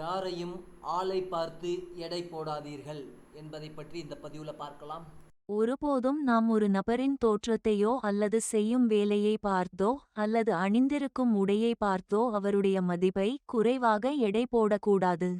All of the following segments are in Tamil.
யாரையும் ஆளை பார்த்து எடை போடாதீர்கள் என்பதை பற்றி இந்த பதிவுல பார்க்கலாம். ஒருபோதும் நாம் ஒரு நபரின் தோற்றத்தையோ அல்லது செய்யும் வேலையை பார்த்தோ அல்லது அணிந்திருக்கும் உடையை பார்த்தோ அவருடைய மதிப்பை குறைவாக எடை போடக்கூடாது.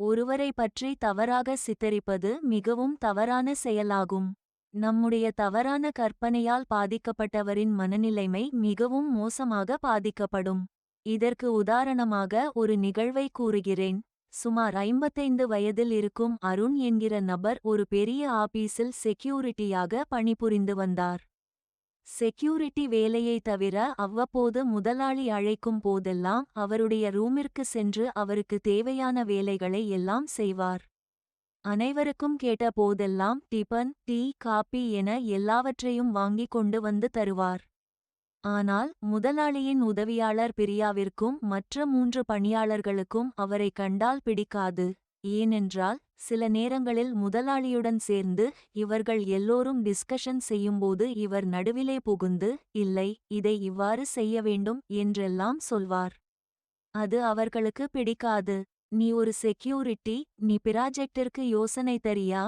ஒருவரை பற்றி தவறாக சித்தரிப்பது மிகவும் தவறான செயலாகும். நம்முடைய தவறான கற்பனையால் பாதிக்கப்பட்டவரின் மனநிலைமை மிகவும் மோசமாக பாதிக்கப்படும். இதற்கு உதாரணமாக ஒரு நிகழ்வை கூறுகிறேன். சுமார் ஐம்பத்தைந்து வயதில் இருக்கும் அருண் என்கிற நபர் ஒரு பெரிய ஆபீஸில் செக்யூரிட்டியாக பணிபுரிந்து வந்தார். செக்யூரிட்டி வேலையை தவிர அவ்வப்போது முதலாளி அழைக்கும் போதெல்லாம் அவருடைய ரூமிற்கு சென்று அவருக்கு தேவையான வேலைகளை எல்லாம் செய்வார். அனைவருக்கும் கேட்ட போதெல்லாம் டிபன் டீ காபி என எல்லாவற்றையும் வாங்கிக் கொண்டு வந்து தருவார். ஆனால் முதலாளியின் உதவியாளர் பிரியாவிற்கும் மற்ற மூன்று பணியாளர்களுக்கும் அவரை கண்டால் பிடிக்காது. ஏனென்றால் சில நேரங்களில் முதலாளியுடன் சேர்ந்து இவர்கள் எல்லோரும் டிஸ்கஷன் செய்யும்போது இவர் நடுவிலே புகுந்து இல்லை இதை இவ்வாறு செய்ய வேண்டும் என்றெல்லாம் சொல்வார். அது அவர்களுக்கு பிடிக்காது. நீ ஒரு செக்யூரிட்டி நீ பிராஜெக்டிற்கு யோசனை தரியா?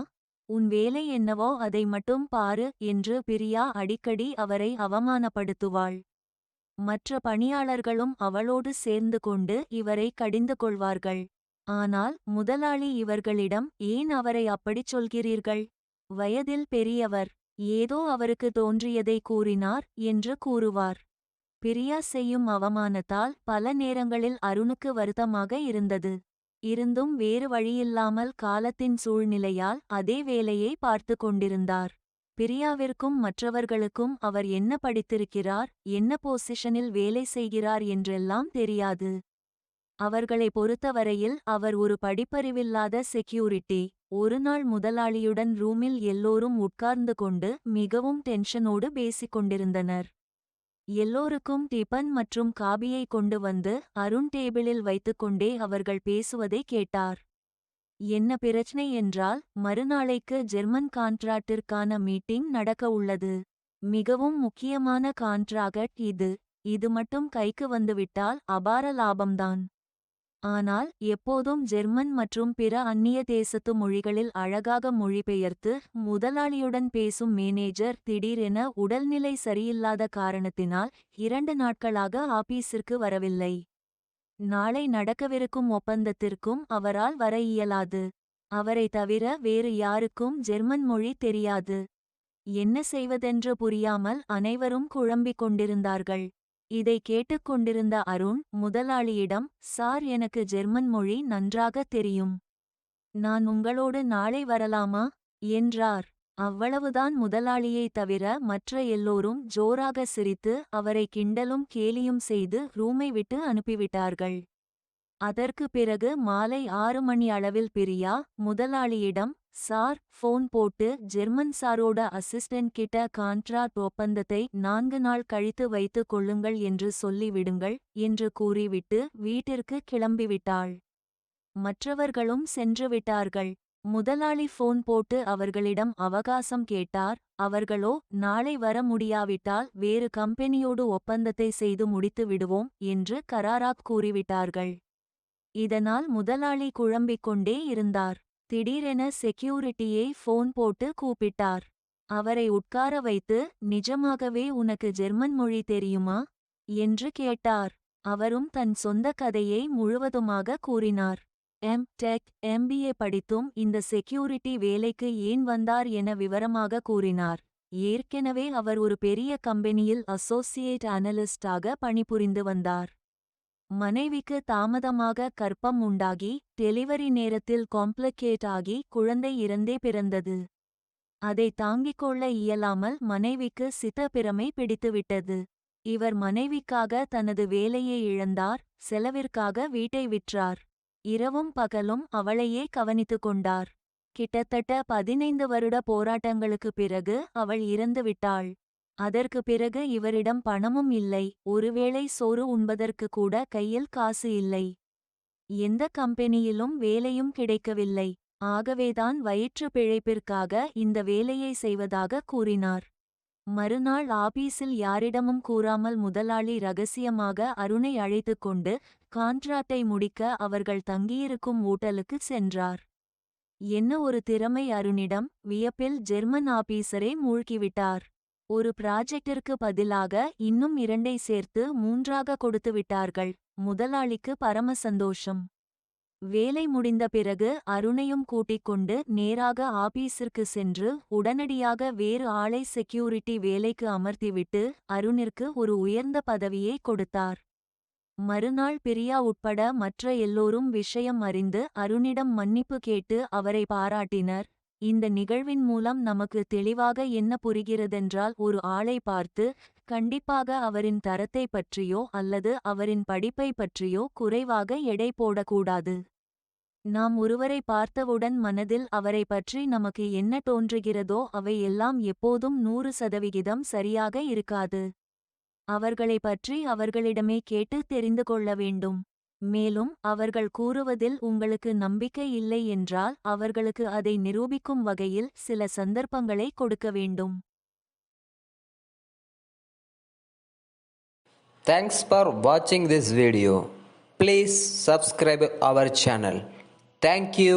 உன் வேலை என்னவோ அதை மட்டும் பாரு என்று பிரியா அடிக்கடி அவரை அவமானப்படுத்துவாள். மற்ற பணியாளர்களும் அவளோடு சேர்ந்து கொண்டு இவரை கடிந்து கொள்வார்கள். ஆனால் முதலாளி இவர்களிடம் ஏன் அவரை அப்படிச் சொல்கிறீர்கள்? வயதில் பெரியவர். ஏதோ அவருக்கு தோன்றியதை கூறினார் என்று கூறுவார். பிரியா செய்யும் அவமானத்தால் பல நேரங்களில் அருணுக்கு வருத்தமாக இருந்தது. இருந்தும் வேறு வழியில்லாமல் காலத்தின் சூழ்நிலையால் அதே வேலையை பார்த்து கொண்டிருந்தார். பிரியாவிற்கும் மற்றவர்களுக்கும் அவர் என்ன படித்திருக்கிறார் என்ன பொசிஷனில் வேலை செய்கிறார் என்றெல்லாம் தெரியாது. அவர்களை பொறுத்தவரையில் அவர் ஒரு படிப்பறிவில்லாத செக்யூரிட்டி ஒருநாள் முதலாளியுடன் ரூமில் எல்லோரும் உட்கார்ந்து கொண்டு மிகவும் டென்ஷனோடு பேசிக் கொண்டிருந்தனர் எல்லோருக்கும் டிபன் மற்றும் காபியை கொண்டு வந்து அருண் டேபிளில் வைத்துக்கொண்டே அவர்கள் பேசுவதை கேட்டார். என்ன பிரச்சனை என்றால் மறுநாளைக்கு ஜெர்மன் கான்ட்ராக்டிற்கான மீட்டிங் நடக்க உள்ளது. மிகவும் முக்கியமான கான்ட்ராக்ட் இது. இது மட்டும் கைக்கு வந்துவிட்டால் அபார லாபம்தான். ஆனால் எப்போதும் ஜெர்மன் மற்றும் பிற அந்நிய தேசத்து மொழிகளில் அழகாக மொழிபெயர்த்து முதலாளியுடன் பேசும் மேனேஜர் திடீரென உடல்நிலை சரியில்லாத காரணத்தினால் இரண்டு நாட்களாக ஆபீஸிற்கு வரவில்லை. நாளை நடக்கவிருக்கும் ஒப்பந்தத்திற்கும் அவரால் வர இயலாது. அவரை தவிர வேறு யாருக்கும் ஜெர்மன் மொழி தெரியாது. என்ன செய்வதென்று புரியாமல் அனைவரும் குழம்பிக் கொண்டிருந்தார்கள். இதை கேட்டுக்கொண்டிருந்த அருண் முதலாளியிடம் சார் எனக்கு ஜெர்மன் மொழி நன்றாக தெரியும். நான் உங்களோடு நாளை வரலாமா? என்றார். அவ்வளவுதான் முதலாளியைத் தவிர மற்ற எல்லோரும் ஜோராக சிரித்து அவரை கிண்டலும் கேலியும் செய்து ரூமை விட்டு அனுப்பிவிட்டார்கள். அதற்கு பிறகு மாலை ஆறு மணி அளவில் பிரியா முதலாளியிடம் சார் ஃபோன் போட்டு ஜெர்மன் சாரோட அசிஸ்டன்ட் கிட்ட கான்ட்ராக்ட் ஒப்பந்தத்தை நான்கு நாள் கழித்து வைத்துக் கொள்ளுங்கள் என்று சொல்லிவிடுங்கள் என்று கூறிவிட்டு வீட்டிற்கு கிளம்பிவிட்டாள். மற்றவர்களும் சென்றுவிட்டார்கள் முதலாளி ஃபோன் போட்டு அவர்களிடம் அவகாசம் கேட்டார். அவர்களோ நாளை வர முடியாவிட்டால் வேறு கம்பெனியோடு ஒப்பந்தத்தை செய்து முடித்து விடுவோம் என்று கராராக் கூறிவிட்டார்கள். இதனால் முதலாளி குழம்பிக் கொண்டே இருந்தார். திடீரென செக்யூரிட்டியை ஃபோன் போட்டு கூப்பிட்டார். அவரை உட்கார வைத்து நிஜமாகவே உனக்கு ஜெர்மன் மொழி தெரியுமா என்று கேட்டார். அவரும் தன் சொந்த கதையை முழுவதுமாக கூறினார். எம். டெக். எம்பிஏ படித்தும் இந்த செக்யூரிட்டி வேலைக்கு ஏன் வந்தார் என விவரமாக கூறினார். ஏற்கனவே அவர் ஒரு பெரிய கம்பெனியில் அசோசியேட் அனலிஸ்டாக பணிபுரிந்து வந்தார். மனைவிக்கு தாமதமாக கற்பம் உண்டாகி டெலிவரி நேரத்தில் காம்ப்ளிகேட் ஆகி குழந்தை இறந்தே பிறந்தது. அதை தாங்கிக் கொள்ள இயலாமல் மனைவிக்கு சித்தப்பிரமை பிடித்துவிட்டது. இவர் மனைவிக்காக தனது வேலையை இழந்தார் செலவிற்காக வீட்டை விற்றார். இரவும் பகலும் அவளையே கவனித்துக் கொண்டார். கிட்டத்தட்ட பதினைந்து வருட போராட்டங்களுக்குப் பிறகு அவள் இறந்துவிட்டாள். அதற்கு பிறகு இவரிடம் பணமும் இல்லை. ஒருவேளை சோறு உண்பதற்கு கூட கையில் காசு இல்லை. எந்த கம்பெனியிலும் வேலையும் கிடைக்கவில்லை. ஆகவேதான் வயிற்று பிழைப்பிற்காக இந்த வேலையை செய்வதாக கூறினார். மறுநாள் ஆபீஸில் யாரிடமும் கூறாமல் முதலாளி ரகசியமாக அருணை அழைத்துக் கொண்டு கான்ட்ராக்டை முடிக்க அவர்கள் தங்கியிருக்கும் ஓட்டலுக்கு சென்றார். என்ன ஒரு திறமை அருணிடம்? வியப்பில் ஜெர்மன் ஆபீசரே மூழ்கிவிட்டார். ஒரு ப்ராஜெக்டிற்கு பதிலாக இன்னும் இரண்டை சேர்த்து மூன்றாக கொடுத்து விட்டார்கள். முதலாளிக்கு பரம சந்தோஷம். வேலை முடிந்த பிறகு அருணையும் கூட்டிக் கொண்டு நேராக ஆபீஸிற்கு சென்று உடனடியாக வேறு ஆளை செக்யூரிட்டி வேலைக்கு அமர்த்திவிட்டு அருணிற்கு ஒரு உயர்ந்த பதவியை கொடுத்தார். மறுநாள் பிரியா உட்பட மற்ற எல்லோரும் விஷயம் அறிந்து அருணிடம் மன்னிப்பு கேட்டு அவரை பாராட்டினர். இந்த நிகழ்வின் மூலம் நமக்கு தெளிவாக என்ன புரிகிறதென்றால் ஒரு ஆளை பார்த்து கண்டிப்பாக அவரின் தரத்தை பற்றியோ அல்லது அவரின் படிப்பை பற்றியோ குறைவாக எடை போடக்கூடாது. நாம் ஒருவரை பார்த்தவுடன் மனதில் அவரை பற்றி நமக்கு என்ன தோன்றுகிறதோ அவை எல்லாம் எப்போதும் நூறு சதவிகிதம் சரியாக இருக்காது. அவர்களை பற்றி அவர்களிடமே கேட்டு தெரிந்து கொள்ள வேண்டும். மேலும் அவர்கள் கூறுவதில் உங்களுக்கு நம்பிக்கை இல்லை என்றால் அவர்களுக்கு அதை நிரூபிக்கும் வகையில் சில சந்தர்ப்பங்களை கொடுக்க வேண்டும் Thanks for watching this video. Please subscribe our channel. Thank you.